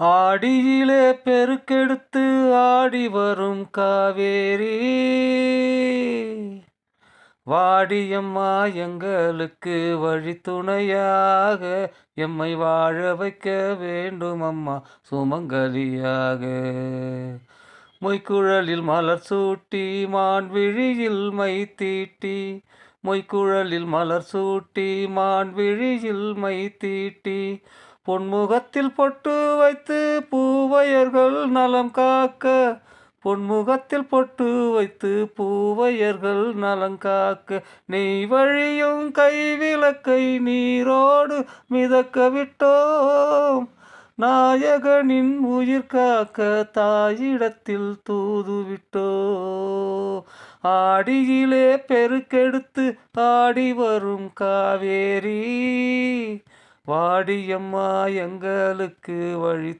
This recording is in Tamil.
ஆடியிலே பெருக்கெடுத்து ஆடி வரும் காவேரி. வாடியம்மா எங்களுக்கு வழித்துணையாக எம்மை வாழ வைக்க வேண்டும் அம்மா சுமங்கலியாக. மொய்க்குழலில் மலர் சூட்டி மான் விழியில் மை தீட்டி. மொய்க்குழலில் மலர் சூட்டி மான் விழியில் மை தீட்டி. பொன்முகத்தில் பொட்டு வைத்து பூவையர்கள் நலம் காக்க. பொன்முகத்தில் பொட்டு வைத்து பூவையர்கள் நலம் காக்க. நெய் வழியும் கைவிளக்கை நீரோடு மிதக்க விட்டோம். நாயகனின் உயிர் காக்க தாயிடத்தில் தூதுவிட்டோ ஆடியிலே பெருக்கெடுத்து ஆடி வரும் காவேரி. வாடியம்மா எங்களுக்கு வழி